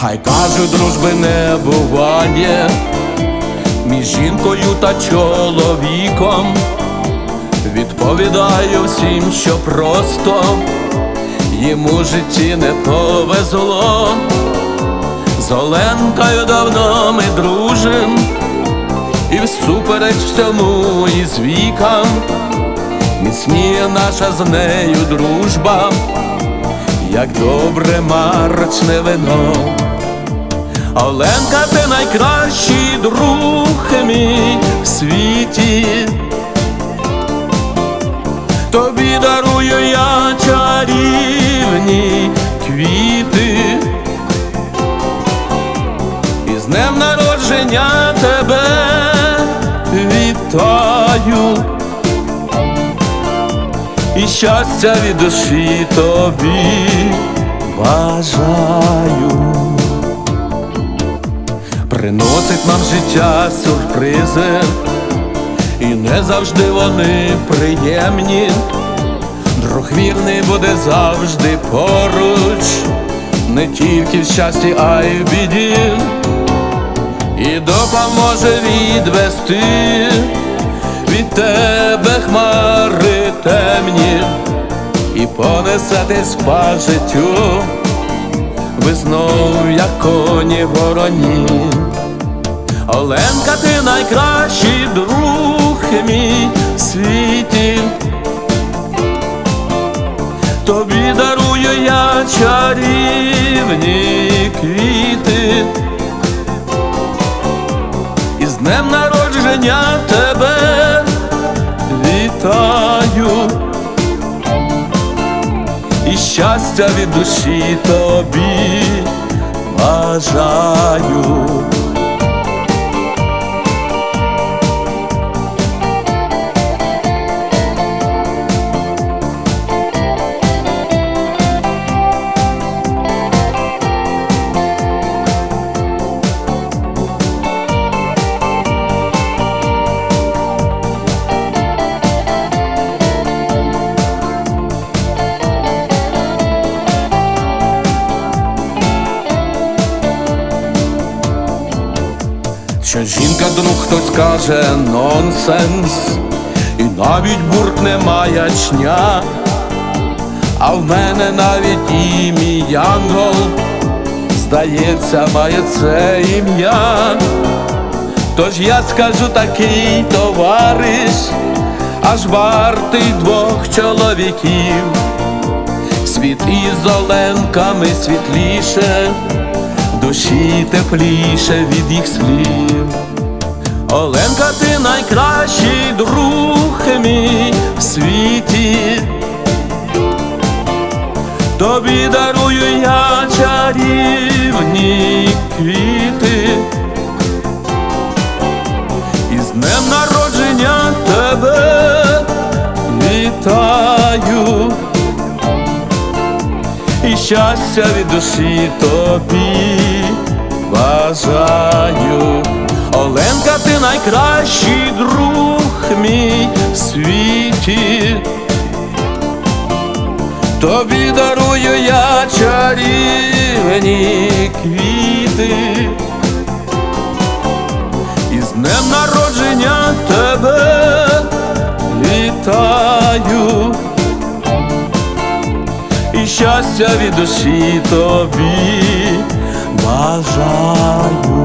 Хай кажуть, дружби не буває між жінкою та чоловіком. Відповідаю всім, що просто йому житті не повезло. З Оленкою давно ми дружим, і всупереч всьому і з вікам міцніє наша з нею дружба, як добре марочне вино. Оленка, ти найкращий друг мій в світі. Тобі дарую я чарівні квіти. І з днем народження тебе вітаю. І щастя від душі тобі бажаю. Приносить нам життя сюрпризи, і не завжди вони приємні. Друг вірний буде завжди поруч, не тільки в щасті, а й в біді, і допоможе відвести. Від тебе хмари темні, і понесе десь по життю, ви знов, як коні вороні. Оленка, ти найкращий друг мій в світі. Тобі дарую я чарівні квіти. І з днем народження тебе вітаю. І щастя від душі тобі бажаю. Що жінка друг хтось каже нонсенс, і навіть буркне маячня, а в мене навіть і янгол, здається, має це ім'я. Тож я скажу такий товариш, аж вартий двох чоловіків. Світ із оленками світліше, душі тепліше від їх слів. Оленка, ти найкращий друг мій в світі. Тобі дарую я чарівні квіти. І з днем народження тебе вітаю і щастя від душі тобі бажаю. Оленка, ти найкращий друг мій в світі. Тобі дарую я чарівні квіти. І з днем народження тебе вітаю і щастя від душі тобі бажаю.